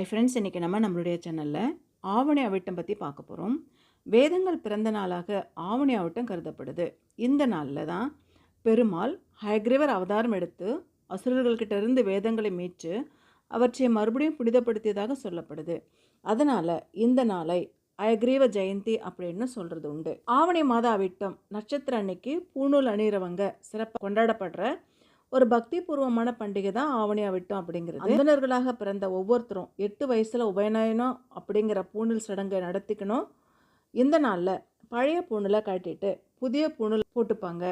ஐ friends இன்றைக்கி நம்ம நம்மளுடைய சேனலில் ஆவணி அவிட்டம் பற்றி பார்க்க போகிறோம் வேதங்கள் பிறந்த நாளாக ஆவணி அவிட்டம் கருதப்படுது. இந்த நாளில் தான் பெருமாள் ஹயக்ரீவர் அவதாரம் எடுத்து அசுரர்கள்கிட்டருந்து வேதங்களை மீட்டு அவற்றை மறுபடியும் புனிதப்படுத்தியதாக சொல்லப்படுது. அதனால் இந்த நாளை அயக்ரீவ ஜெயந்தி அப்படின்னு சொல்கிறது உண்டு. ஆவணி மாத அவிட்டம் நட்சத்திர அன்னைக்கு பூணூல் அணிகிறவங்க சிறப்பாக கொண்டாடப்படுற ஒரு பக்தி பூர்வமான பண்டிகை தான் ஆவணி விட்டோம் அப்படிங்கிறது. அந்தனர்களாக பிறந்த ஒவ்வொருத்தரும் எட்டு வயசில் உபயநயனம் அப்படிங்கிற பூணூல் சடங்கை நடத்திக்கணும். இந்த நாளில் பழைய பூணில் கட்டிட்டு புதிய பூணில் போட்டுப்பாங்க.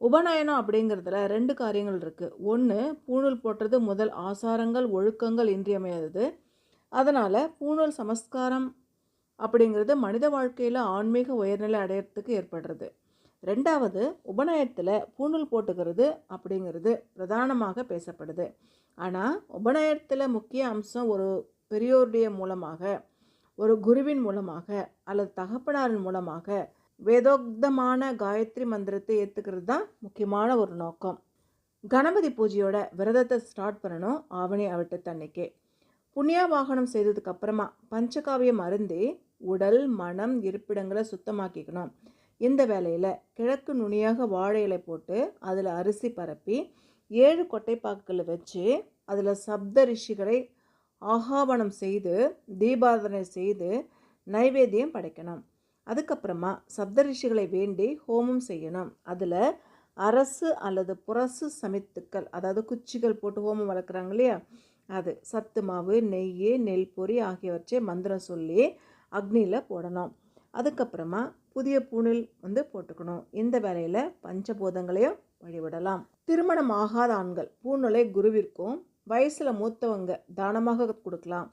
உபநயனம் அப்படிங்கிறதுல ரெண்டு காரியங்கள் இருக்குது ஒன்று பூணூல் போட்டுறது முதல் ஆசாரங்கள் ஒழுக்கங்கள் இன்றியமையாதது. அதனால் பூணூல் சமஸ்காரம் அப்படிங்கிறது மனித வாழ்க்கையில் ஆன்மீக உயர்நிலை அடையிறதுக்கு ஏற்படுறது. ரெண்டாவது உபநயத்தில் பூணூல் போட்டுக்கிறது அப்படிங்கிறது பிரதானமாக பேசப்படுது. ஆனால் உபநயத்தில் முக்கிய அம்சம் ஒரு பெரியோருடைய மூலமாக ஒரு குருவின் மூலமாக அல்லது தகப்பனாரின் மூலமாக வேதோக்தமான காயத்ரி மந்திரத்தை ஏற்றுக்கிறது தான் முக்கியமான ஒரு நோக்கம். கணபதி பூஜையோட விரதத்தை ஸ்டார்ட் பண்ணணும் ஆவணி அவிட்டத்தன்னைக்கே புண்ணிய வாகனம் செய்ததுக்கப்புறமா பஞ்சகாவியம் அருந்தி உடல் மனம் இருப்பிடங்களை சுத்தமாக்கிக்கணும். இந்த வேலையில் கிழக்கு நுனியாக வாழை இலை போட்டு அதில் அரிசி பரப்பி ஏழு கொட்டைப்பாக்குகளை வச்சு அதில் சப்த ரிஷிகளை ஆகாவனம் செய்து தீபாதனை செய்து நைவேத்தியம் படைக்கணும். அதுக்கப்புறமா சப்த ரிஷிகளை வேண்டி ஹோமம் செய்யணும். அதில் அரசு அல்லது புரசு சமித்துக்கள் அதாவது குச்சிகள் போட்டு ஹோமம் வளர்க்குறாங்க இல்லையா? அது சத்து மாவு நெய் நெல் பொரி ஆகியவற்றை மந்திரம் சொல்லி அக்னியில் போடணும். அதுக்கப்புறமா புதிய பூணில் வந்து போட்டுக்கணும். இந்த வேலையில் பஞ்சபூதங்களையும் வழிபடலாம். திருமணம் ஆகாத ஆண்கள் பூநூலை குருவிற்கும் வயசில் மூத்தவங்க தானமாக கொடுக்கலாம்.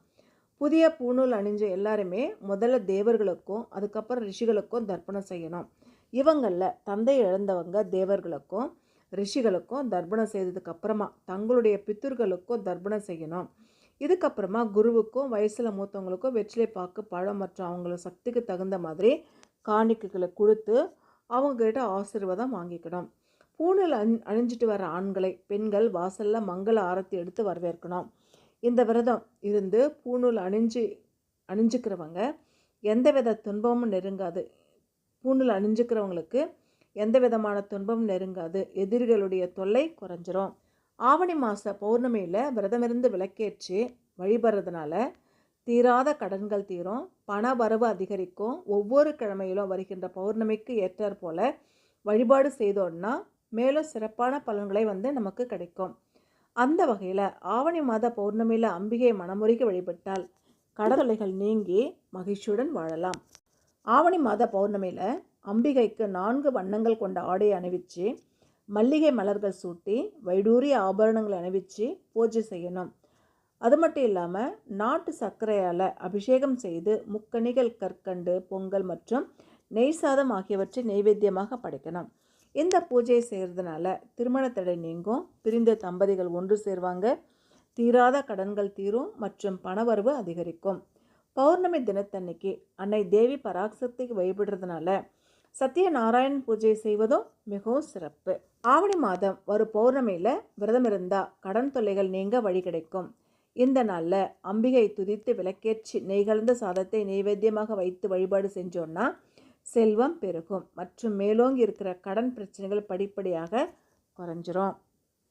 புதிய பூநூல் அணிஞ்ச எல்லாருமே முதல்ல தேவர்களுக்கும் அதுக்கப்புறம் ரிஷிகளுக்கும் தர்ப்பணம் செய்யணும். இவங்களில் தந்தை இழந்தவங்க தேவர்களுக்கும் ரிஷிகளுக்கும் தர்ப்பணம் செய்ததுக்கு அப்புறமா தங்களுடைய பித்தர்களுக்கும் தர்ப்பணம் செய்யணும். இதுக்கப்புறமா குருவுக்கும் வயசில் மூத்தவங்களுக்கும் வெற்றிலை பாக்கு பழம் மற்றும் அவங்கள சக்திக்கு தகுந்த மாதிரி காணிக்கைகளை கொடுத்து அவங்கக்கிட்ட ஆசீர்வாதம் வாங்கிக்கணும். பூணில் அணி அணிஞ்சிட்டு வர ஆண்களை பெண்கள் வாசலில் மங்கள ஆரத்தி எடுத்து வரவேற்கணும். இந்த விரதம் இருந்து பூணூல் அணிஞ்சு அணிஞ்சுக்கிறவங்க எந்த வித துன்பமும் நெருங்காது. பூணூல் அணிஞ்சுக்கிறவங்களுக்கு எந்த விதமான துன்பமும் நெருங்காது. எதிரிகளுடைய தொல்லை குறைஞ்சிரும். ஆவணி மாத பௌர்ணமியில் விரதமிருந்து விளக்கேற்றி வழிபடுறதுனால தீராத கடன்கள் தீரும் பண வரவு அதிகரிக்கும். ஒவ்வொரு கிழமையிலும் வருகின்ற பௌர்ணமிக்கு ஏற்றாற் போல வழிபாடு செய்தோன்னா மேலும் சிறப்பான பலன்களை வந்து நமக்கு கிடைக்கும். அந்த வகையில் ஆவணி மாத பௌர்ணமியில் அம்பிகை மனமுருகி வழிபட்டால் கடதொலைகள் நீங்கி மகிழ்ச்சியுடன் வாழலாம். ஆவணி மாத பௌர்ணமியில் அம்பிகைக்கு நான்கு வண்ணங்கள் கொண்ட ஆடை அணிவிச்சு மல்லிகை மலர்கள் சூட்டி வைடூரிய ஆபரணங்களை அணிவிச்சு பூஜை செய்யணும். அது மட்டும் இல்லாமல் நாட்டு சர்க்கரையால் அபிஷேகம் செய்து முக்கணிகள் கற்கண்டு பொங்கல் மற்றும் நெய் சாதம் ஆகியவற்றை நைவேத்தியமாக படைக்கணும். இந்த பூஜையை செய்கிறதுனால திருமண தடை நீங்கும் பிரிந்த தம்பதிகள் ஒன்று சேர்வாங்க தீராத கடன்கள் தீரும் மற்றும் பணவரவு அதிகரிக்கும். பௌர்ணமி தினத்தன்னைக்கு அன்னை தேவி பராக்சக்திக்கு வழிபடுறதுனால சத்யநாராயண் பூஜை செய்வதும் மிகவும் சிறப்பு. ஆவணி மாதம் ஒரு பௌர்ணமியில் விரதம் இருந்தால் கடன் தொல்லைகள் நீங்க வழி கிடைக்கும். இந்த நாளில் அம்பிகை துதித்து விளக்கேற்றி நெய் கலந்த சாதத்தை நைவேத்தியமாக வைத்து வழிபாடு செஞ்சோன்னா செல்வம் பெருகும். மற்றும் மேலோங்கி இருக்கிற கடன் பிரச்சனைகள் படிப்படியாக குறைஞ்சிரும்.